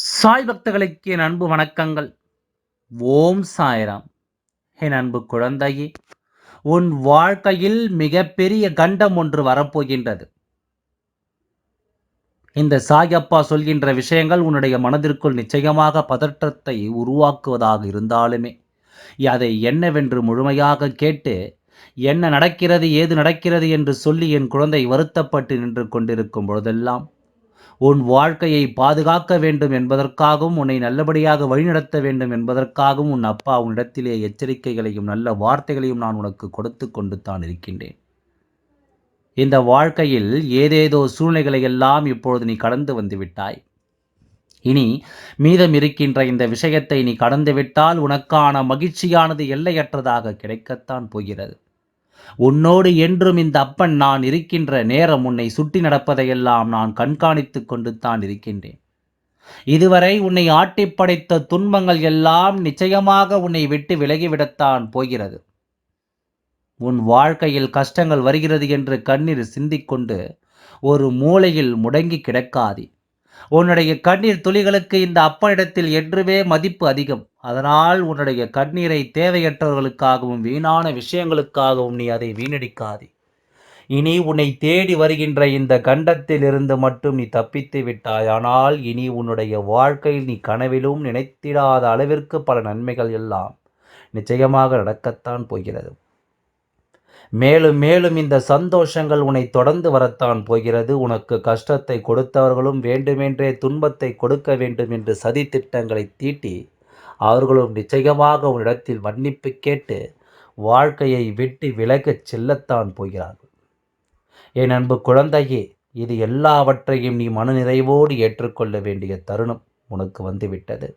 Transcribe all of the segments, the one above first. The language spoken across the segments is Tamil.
சாய் பக்தர்களுக்கு என் அன்பு வணக்கங்கள். ஓம் சாய்ராம். என் அன்பு குழந்தையே உன் வாழ்க்கையில் மிகப்பெரிய கண்டம் ஒன்று வரப்போகின்றது. இந்த சாயப்பா சொல்கின்ற விஷயங்கள் உன்னுடைய மனதிற்குள் நிச்சயமாக பதற்றத்தை உருவாக்குவதாக இருந்தாலுமே அதை என்னவென்று முழுமையாக கேட்டு என்ன நடக்கிறது ஏது நடக்கிறது என்று சொல்லி என் குழந்தை வருத்தப்பட்டு நின்று கொண்டிருக்கும் பொழுதெல்லாம் உன் வாழ்க்கையை பாதுகாக்க வேண்டும் என்பதற்காகவும் உன்னை நல்லபடியாக வழிநடத்த வேண்டும் என்பதற்காகவும் உன் அப்பா உன்னிடத்திலே எச்சரிக்கைகளையும் நல்ல வார்த்தைகளையும் நான் உனக்கு கொடுத்து கொண்டு தான் இருக்கின்றேன். இந்த வாழ்க்கையில் ஏதேதோ சூழ்நிலைகளை எல்லாம் இப்பொழுது நீ கடந்து வந்து விட்டாய். இனி மீதம் இருக்கின்ற இந்த விஷயத்தை நீ கடந்துவிட்டால் உனக்கான மகிழ்ச்சியானது எல்லையற்றதாக கிடைக்கத்தான் போகிறது. உன்னோடு என்றும் இந்த அப்பன் நான் இருக்கின்ற நேரம் உன்னை சுட்டி நடப்பதையெல்லாம் நான் கண்காணித்து கொண்டு தான் இருக்கின்றேன். இதுவரை உன்னை ஆட்டி படைத்த துன்பங்கள் எல்லாம் நிச்சயமாக உன்னை விட்டு விலகிவிடத்தான் போகிறது. உன் வாழ்க்கையில் கஷ்டங்கள் வருகிறது என்று கண்ணீர் சிந்திக்கொண்டு ஒரு மூலையில் முடங்கி கிடக்காதே. உன்னுடைய கண்ணீர் துளிகளுக்கு இந்த அப்பனிடத்தில் என்றுமே மதிப்பு அதிகம். அதனால் உன்னுடைய கண்ணீரை தேவையற்றவர்களுக்காகவும் வீணான விஷயங்களுக்காகவும் நீ அதை வீணடிக்காதே. இனி உன்னை தேடி வருகின்ற இந்த கண்டத்திலிருந்து மட்டும் நீ தப்பித்து விட்டாய். ஆனால் இனி உன்னுடைய வாழ்க்கையில் நீ கனவிலும் நினைத்திடாத அளவிற்கு பல நன்மைகள் எல்லாம் நிச்சயமாக நடக்கத்தான் போகிறது. மேலும் மேலும் இந்த சந்தோஷங்கள் உன்னை தொடர்ந்து வரத்தான் போகிறது. உனக்கு கஷ்டத்தை கொடுத்தவர்களும் வேண்டுமென்றே துன்பத்தை கொடுக்க வேண்டும் என்று சதி திட்டங்களை தீட்டி அவர்களும் நிச்சயமாக உன்னிடத்தில் மன்னிப்பு கேட்டு வாழ்க்கையை விட்டு விலகச் செல்லத்தான் போகிறார்கள். என் அன்பு குழந்தையே இது எல்லாவற்றையும் நீ மனநிறைவோடு ஏற்றுக்கொள்ள வேண்டிய தருணம் உனக்கு வந்துவிட்டது.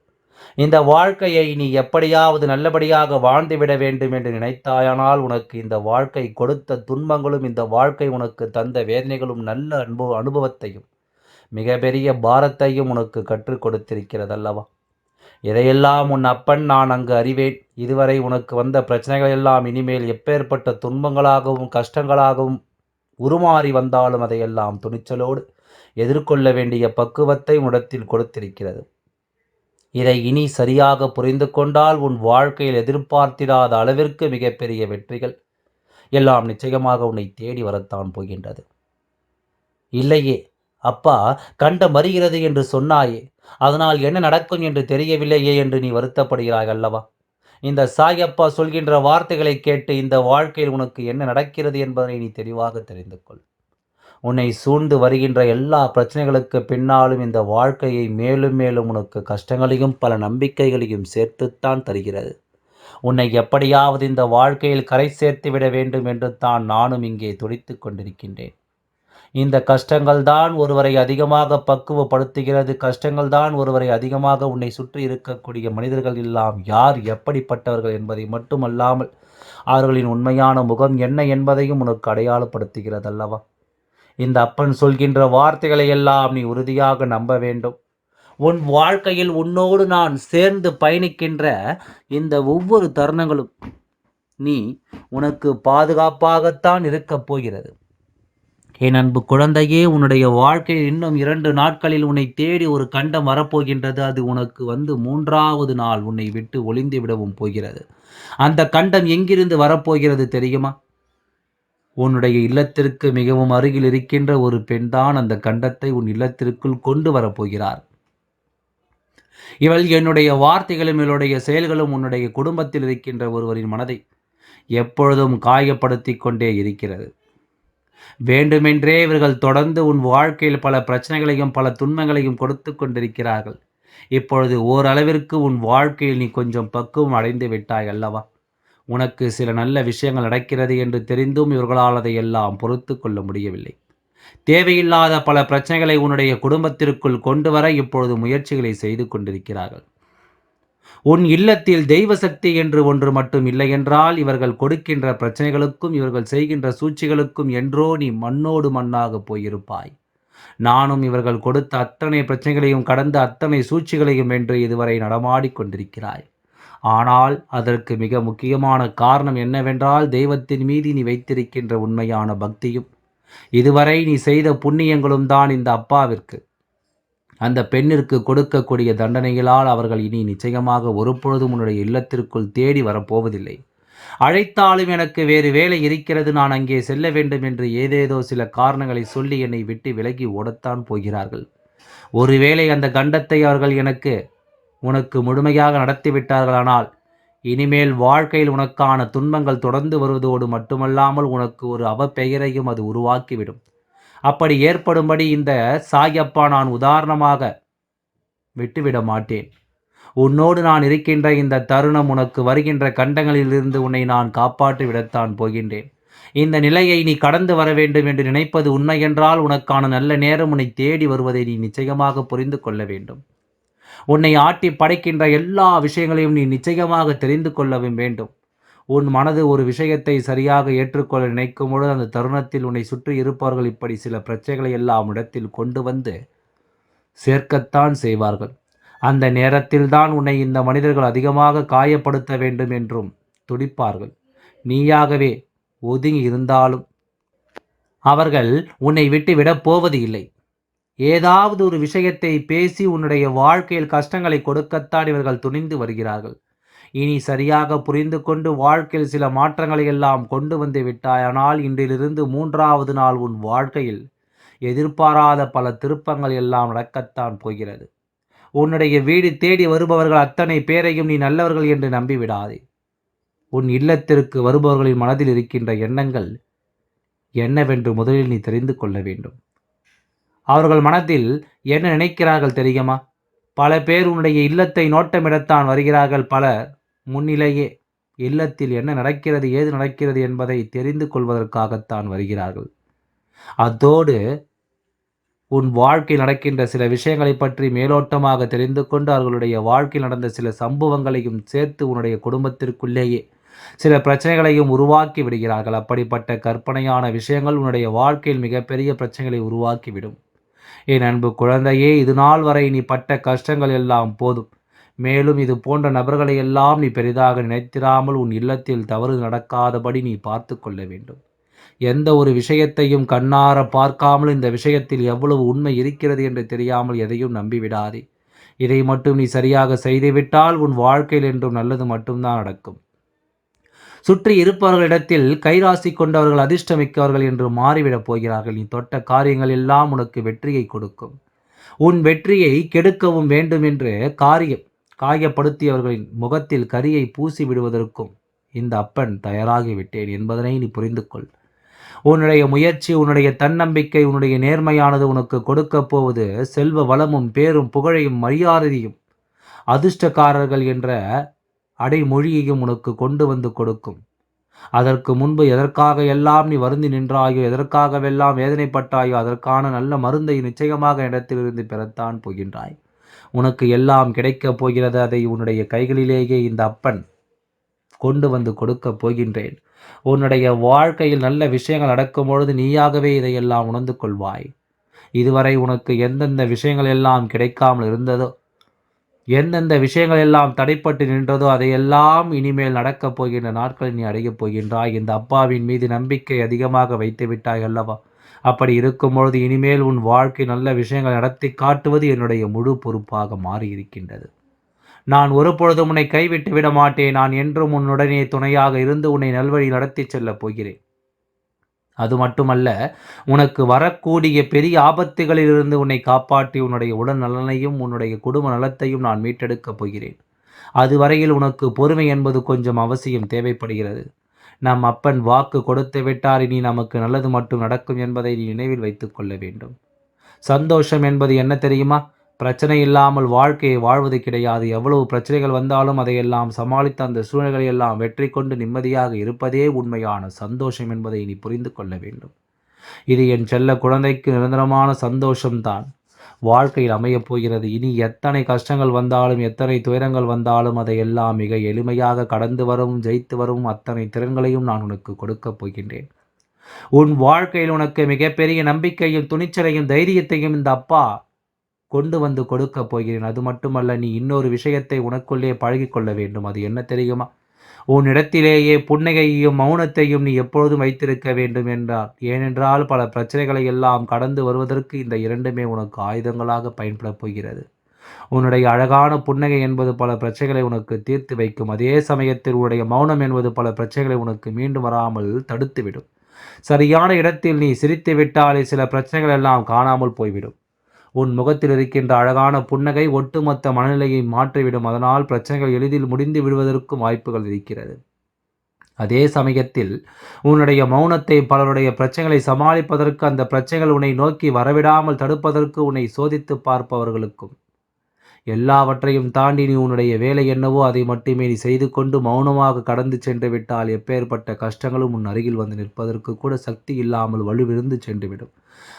இந்த வாழ்க்கையை நீ எப்படியாவது நல்லபடியாக வாழ்ந்துவிட வேண்டும் என்று நினைத்தாயானால் உனக்கு இந்த வாழ்க்கை கொடுத்த துன்பங்களும் இந்த வாழ்க்கை உனக்கு தந்த வேதனைகளும் நல்ல அனுபவ அனுபவத்தையும் மிகப்பெரிய பாரத்தையும் உனக்கு கற்றுக் கொடுத்திருக்கிறதல்லவா? இதையெல்லாம் உன் அப்பன் நான் அங்கு அறிவேன். இதுவரை உனக்கு வந்த பிரச்சனைகள் எல்லாம் இனிமேல் எப்பேற்பட்ட துன்பங்களாகவும் கஷ்டங்களாகவும் உருமாறி வந்தாலும் அதையெல்லாம் துணிச்சலோடு எதிர்கொள்ள வேண்டிய பக்குவத்தை உடத்தில் கொடுத்திருக்கிறது. இதை இனி சரியாக புரிந்து கொண்டால் உன் வாழ்க்கையில் எதிர்பார்த்திடாத அளவிற்கு மிகப்பெரிய வெற்றிகள் எல்லாம் நிச்சயமாக உன்னை தேடி வரத்தான் போகின்றது. இல்லையே அப்பா கண்ட மறுகிறது என்று சொன்னாயே அதனால் என்ன நடக்கும் என்று தெரியவில்லையே என்று நீ வருத்தப்படுகிறாய் அல்லவா? இந்த சாயப்பா சொல்கின்ற வார்த்தைகளை கேட்டு இந்த வாழ்க்கையில் உனக்கு என்ன நடக்கிறது என்பதை நீ தெளிவாக தெரிந்து கொள். உன்னை சூழ்ந்து வருகின்ற எல்லா பிரச்சனைகளுக்கு பின்னாலும் இந்த வாழ்க்கையை மேலும் மேலும் உனக்கு கஷ்டங்களையும் பல நம்பிக்கைகளையும் சேர்த்துத்தான் தருகிறது. உன்னை எப்படியாவது இந்த வாழ்க்கையில் கரை சேர்த்து விட வேண்டும் என்று தான் நானும் இங்கே துடித்து கொண்டிருக்கின்றேன். இந்த கஷ்டங்கள் தான் ஒருவரை அதிகமாக பக்குவப்படுத்துகிறது. கஷ்டங்கள் தான் ஒருவரை அதிகமாக உன்னை சுற்றி இருக்கக்கூடிய மனிதர்கள் எல்லாம் யார் எப்படிப்பட்டவர்கள் என்பதை மட்டுமல்லாமல் அவர்களின் உண்மையான முகம் என்ன என்பதையும் உனக்கு அடையாளப்படுத்துகிறது அல்லவா இந்த அப்பன் சொல்கின்ற வார்த்தைகளை எல்லாம் நீ உறுதியாக நம்ப வேண்டும். உன் வாழ்க்கையில் உன்னோடு நான் சேர்ந்து பயணிக்கின்ற இந்த ஒவ்வொரு தருணங்களும் நீ உனக்கு பாதுகாப்பாகத்தான் இருக்கப் போகிறது. என் அன்பு குழந்தையே உன்னுடைய வாழ்க்கையில் இன்னும் இரண்டு நாட்களில் உன்னை தேடி ஒரு கண்டம் வரப்போகின்றது. அது உனக்கு வந்து மூன்றாவது நாள் உன்னை விட்டு ஒளிந்து விடவும் போகிறது. அந்த கண்டம் எங்கிருந்து வரப்போகிறது தெரியுமா? உன்னுடைய இல்லத்திற்கு மிகவும் அருகில் இருக்கின்ற ஒரு பெண்தான் அந்த கண்டத்தை உன் இல்லத்திற்குள் கொண்டு வரப்போகிறார். இவள் என்னுடைய வார்த்தைகளும் இவளுடைய செயல்களும் உன்னுடைய குடும்பத்தில் இருக்கின்ற ஒருவரின் மனதை எப்பொழுதும் காயப்படுத்தி கொண்டே இருக்கிறது. வேண்டுமென்றே இவர்கள் தொடர்ந்து உன் வாழ்க்கையில் பல பிரச்சனைகளையும் பல துன்பங்களையும் கொடுத்து கொண்டிருக்கிறார்கள். இப்பொழுது ஓரளவிற்கு உன் வாழ்க்கையில் நீ கொஞ்சம் பக்குவம் அடைந்து விட்டாய் அல்லவா? உனக்கு சில நல்ல விஷயங்கள் நடக்கிறது என்று தெரிந்தும் இவர்களால் அதையெல்லாம் பொறுத்து கொள்ள முடியவில்லை. தேவையில்லாத பல பிரச்சனைகளை உன்னுடைய குடும்பத்திற்குள் கொண்டு வர இப்பொழுது முயற்சிகளை செய்து கொண்டிருக்கிறார்கள். உன் இல்லத்தில் தெய்வ சக்தி என்று ஒன்று மட்டும் இல்லை என்றால் இவர்கள் கொடுக்கின்ற பிரச்சனைகளுக்கும் இவர்கள் செய்கின்ற சூழ்ச்சிகளுக்கும் என்றோ நீ மண்ணோடு மண்ணாக போயிருப்பாய். நானும் இவர்கள் கொடுத்த அத்தனை பிரச்சனைகளையும் கடந்த அத்தனை சூழ்ச்சிகளையும் என்று இதுவரை நடமாடிக்கொண்டிருக்கிறாய் ஆனால் அதற்கு மிக முக்கியமான காரணம் என்னவென்றால் தெய்வத்தின் மீது நீ வைத்திருக்கின்ற உண்மையான பக்தியும். இதுவரை நீ செய்த புண்ணியங்களும் தான் இந்த அப்பாவிற்கு. அந்த பெண்ணிற்கு கொடுக்கக்கூடிய தண்டனைகளால் அவர்கள் இனி நிச்சயமாக ஒருபொழுதும் உன்னுடைய இல்லத்திற்குள் தேடி வரப்போவதில்லை. அழைத்தாலும் எனக்கு வேறு வேலை இருக்கிறது. நான் அங்கே செல்ல வேண்டும் என்று ஏதேதோ சில காரணங்களை சொல்லி என்னை விட்டு விலகி ஓடத்தான் போகிறார்கள். ஒருவேளை அந்த கண்டத்தை அவர்கள் எனக்கு உனக்கு முழுமையாக நடத்திவிட்டார்களானால் இனிமேல் வாழ்க்கையில் உனக்கான துன்பங்கள் தொடர்ந்து வருவதோடு மட்டுமல்லாமல் உனக்கு ஒரு அவப்பெயரையும் அது உருவாக்கிவிடும். அப்படி ஏற்படும்படி இந்த சாயப்பா நான் உதாரணமாக விட்டுவிட மாட்டேன். உன்னோடு நான் இருக்கின்ற இந்த தருணம் உனக்கு வருகின்ற கண்டங்களிலிருந்து உன்னை நான் காப்பாற்றி விடத்தான் போகின்றேன். இந்த நிலையை நீ கடந்து வர வேண்டும் என்று நினைப்பது உண்மை என்றால் உனக்கான நல்ல நேரம் உன்னை தேடி வருவதை நீ நிச்சயமாக புரிந்து கொள்ள வேண்டும். உன்னை ஆட்டி படைக்கின்ற எல்லா விஷயங்களையும் நீ நிச்சயமாக தெரிந்து கொள்ளவும் வேண்டும். உன் மனது ஒரு விஷயத்தை சரியாக ஏற்றுக்கொள்ள நினைக்கும் பொழுது அந்த தருணத்தில் உன்னை சுற்றி இருப்பவர்கள் இப்படி சில பிரச்சனைகளை எல்லாம் இடத்தில் கொண்டு வந்து சேர்க்கத்தான் செய்வார்கள். அந்த நேரத்தில்தான் உன்னை இந்த மனிதர்கள் அதிகமாக காயப்படுத்த வேண்டும் என்றும் துடிப்பார்கள். நீயாகவே ஒதுங்கி இருந்தாலும் அவர்கள் உன்னை விட்டு விடப் போவது இல்லை ஏதாவது ஒரு விஷயத்தை பேசி உன்னுடைய வாழ்க்கையில் கஷ்டங்களை கொடுக்கத்தான் இவர்கள் துணிந்து வருகிறார்கள். இனி சரியாக புரிந்து கொண்டு வாழ்க்கையில் சில மாற்றங்களை எல்லாம் கொண்டு வந்து விட்டாயானால் இன்றிலிருந்து மூன்றாவது நாள் உன் வாழ்க்கையில் எதிர்பாராத பல திருப்பங்கள் எல்லாம் நடக்கத்தான் போகிறது. உன்னுடைய வீடு தேடி வருபவர்கள் அத்தனை பேரையும் நீ நல்லவர்கள் என்று நம்பிவிடாதே. உன் இல்லத்திற்கு வருபவர்களின் மனதில் இருக்கின்ற எண்ணங்கள் என்னவென்று முதலில் நீ தெரிந்து கொள்ள வேண்டும். அவர்கள் மனதில் என்ன நினைக்கிறார்கள் தெரியுமா? பல பேர் உன்னுடைய இல்லத்தை நோட்டமிடத்தான் வருகிறார்கள். பல முன்னிலேயே இல்லத்தில் என்ன நடக்கிறது ஏது நடக்கிறது என்பதை தெரிந்து கொள்வதற்காகத்தான் வருகிறார்கள். அதோடு உன் வாழ்க்கை நடக்கின்ற சில விஷயங்களை பற்றி மேலோட்டமாக தெரிந்து கொண்டு அவர்களுடைய வாழ்க்கையில் நடந்த சில சம்பவங்களையும் சேர்த்து உன்னுடைய குடும்பத்திற்குள்ளேயே சில பிரச்சனைகளையும் உருவாக்கி விடுகிறார்கள். அப்படிப்பட்ட கற்பனையான விஷயங்கள் உன்னுடைய வாழ்க்கையில் மிகப்பெரிய பிரச்சனைகளை உருவாக்கிவிடும். என் அன்பு குழந்தையே இது நாள் வரை நீ பட்ட கஷ்டங்கள் எல்லாம் போதும். மேலும் இது போன்ற நபர்களை எல்லாம் நீ பெரிதாக நினைத்திராமல் உன் இல்லத்தில் தவறு நடக்காதபடி நீ பார்த்து கொள்ள வேண்டும். எந்த ஒரு விஷயத்தையும் கண்ணார பார்க்காமல் இந்த விஷயத்தில் எவ்வளவு உண்மை இருக்கிறது என்று தெரியாமல் எதையும் நம்பிவிடாதே. இதை மட்டும் நீ சரியாக செய்துவிட்டால் உன் வாழ்க்கையில் என்றும் நல்லது மட்டும்தான் நடக்கும். சுற்றி இருப்பவர்களிடத்தில் கைராசி கொண்டவர்கள் அதிர்ஷ்டமிக்கவர்கள் என்று மாறிவிடப் போகிறார்கள். நீ தொட்ட காரியங்கள் எல்லாம் உனக்கு வெற்றியை கொடுக்கும். உன் வெற்றியை கெடுக்கவும் வேண்டும் என்று காரியம் காயப்படுத்தியவர்களின் முகத்தில் கரியை பூசி விடுவதற்கும் இந்த அப்பன் தயாராகிவிட்டேன் என்பதனை நீ புரிந்து கொள். உன்னுடைய முயற்சி உன்னுடைய தன்னம்பிக்கை உன்னுடைய நேர்மையானது உனக்கு கொடுக்க போவது செல்வ வளமும் பேரும் புகழையும் மரியாதையும் அதிர்ஷ்டக்காரர்கள் என்ற அடைமொழியையும் உனக்கு கொண்டு வந்து கொடுக்கும். அதற்கு முன்பு எதற்காக எல்லாம் நீ வருந்தி நின்றாயோ எதற்காகவெல்லாம் வேதனைப்பட்டாயோ அதற்கான நல்ல மருந்தை நிச்சயமாக இடத்திலிருந்து பெறத்தான் போகின்றாய். உனக்கு எல்லாம் கிடைக்கப் போகிறது அதை உன்னுடைய கைகளிலேயே இந்த அப்பன் கொண்டு வந்து கொடுக்கப் போகின்றேன். உன்னுடைய வாழ்க்கையில் நல்ல விஷயங்கள் நடக்கும் பொழுது நீயாகவே இதையெல்லாம் உணர்ந்து கொள்வாய். இதுவரை உனக்கு எந்தெந்த விஷயங்கள் எல்லாம் கிடைக்காமல் இருந்ததோ எந்தெந்த விஷயங்கள் எல்லாம் தடைப்பட்டு நின்றதோ அதையெல்லாம் இனிமேல் நடக்கப் போகின்ற நாட்களில் நீ அடையப் போகின்றாய். இந்த அப்பாவின் மீது நம்பிக்கை அதிகமாக வைத்து விட்டாய் அல்லவா? அப்படி இருக்கும் பொழுது இனிமேல் உன் வாழ்க்கை நல்ல விஷயங்கள் நடத்தி காட்டுவது என்னுடைய முழு பொறுப்பாக மாறியிருக்கின்றது. நான் ஒரு பொழுதும் உன்னை கைவிட்டு விட மாட்டேன். நான் என்றும் உன்னுடனே துணையாக இருந்து உன்னை நல்வழி நடத்தி செல்லப் போகிறேன். அது மட்டுமல்ல உனக்கு வரக்கூடிய பெரிய ஆபத்துகளிலிருந்து உன்னை காப்பாற்றி உன்னுடைய உடல் நலனையும் உன்னுடைய குடும்ப நலத்தையும் நான் மீட்டெடுக்கப் போகிறேன். அதுவரையில் உனக்கு பொறுமை என்பது கொஞ்சம் அவசியம் தேவைப்படுகிறது. நம் அப்பன் வாக்கு கொடுத்து விட்டார் இனி நமக்கு நல்லது மட்டும் நடக்கும் என்பதை நீ நினைவில் வைத்துக்கொள்ள வேண்டும். சந்தோஷம் என்பது என்ன தெரியுமா? பிரச்சனை இல்லாமல் வாழ்க்கையை வாழ்வது கிடையாது. எவ்வளவு பிரச்சனைகள் வந்தாலும் அதையெல்லாம் சமாளித்த அந்த சூழ்நிலைகளை எல்லாம் வெற்றி கொண்டு நிம்மதியாக இருப்பதே உண்மையான சந்தோஷம் என்பதை நீ புரிந்து கொள்ள வேண்டும். இது என் செல்ல குழந்தைக்கு நிரந்தரமான சந்தோஷம்தான். வாழ்க்கையில் அமையப் போகிறது. இனி எத்தனை கஷ்டங்கள் வந்தாலும் எத்தனை துயரங்கள் வந்தாலும் அதையெல்லாம் மிக எளிமையாக கடந்து வரவும் ஜெயித்து வரவும் அத்தனை திறன்களையும் நான் உனக்கு கொடுக்கப் போகின்றேன். உன் வாழ்க்கையில் உனக்கு மிகப்பெரிய நம்பிக்கையும் துணிச்சலையும் தைரியத்தையும் இந்த அப்பா கொண்டு வந்து கொடுக்க போகிறேன். அது மட்டுமல்ல நீ இன்னொரு விஷயத்தை உனக்குள்ளே பழகிக்கொள்ள வேண்டும். அது என்ன தெரியுமா? உன்னிடத்திலேயே புன்னகையையும் மௌனத்தையும் நீ எப்பொழுதும் வைத்திருக்க வேண்டும் என்றார். ஏனென்றால் பல பிரச்சனைகளை எல்லாம் கடந்து வருவதற்கு இந்த இரண்டுமே உனக்கு ஆயுதங்களாக பயன்படப் போகிறது. உன்னுடைய அழகான புன்னகை என்பது பல பிரச்சனைகளை உனக்கு தீர்த்து வைக்கும். அதே சமயத்தில் உன்னுடைய மௌனம் என்பது பல பிரச்சனைகளை உனக்கு மீண்டும் வராமல் தடுத்துவிடும். சரியான இடத்தில் நீ சிரித்து விட்டாலே சில பிரச்சனைகள் எல்லாம் காணாமல் போய்விடும். உன் முகத்தில் இருக்கின்ற அழகான புன்னகை ஒட்டுமொத்த மனநிலையை மாற்றிவிடும். அதனால் பிரச்சனைகள் எளிதில் முடிந்து விடுவதற்கும் வாய்ப்புகள் இருக்கிறது. அதே சமயத்தில் உன்னுடைய மௌனத்தை பலருடைய பிரச்சனைகளை சமாளிப்பதற்கு அந்த பிரச்சனைகள் உன்னை நோக்கி வரவிடாமல் தடுப்பதற்கு உன்னை சோதித்து பார்ப்பவர்களுக்கும். எல்லாவற்றையும் தாண்டி நீ உன்னுடைய வேலை என்னவோ அதை மட்டுமே நீ செய்து கொண்டு மௌனமாக கடந்து சென்று விட்டால் எப்பேற்பட்ட கஷ்டங்களும் உன் அருகில் வந்து நிற்பதற்கு கூட சக்தி இல்லாமல் வலுவிருந்து சென்றுவிடும்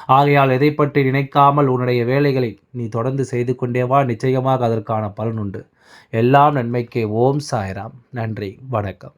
ஆகையால் எதை பற்றி நினைக்காமல் உன்னுடைய வேலைகளை நீ தொடர்ந்து செய்து கொண்டே வா நிச்சயமாக அதற்கான பலன் உண்டு. எல்லாம் நன்மைக்கே. ஓம் சாய்ராம். நன்றி. வணக்கம்.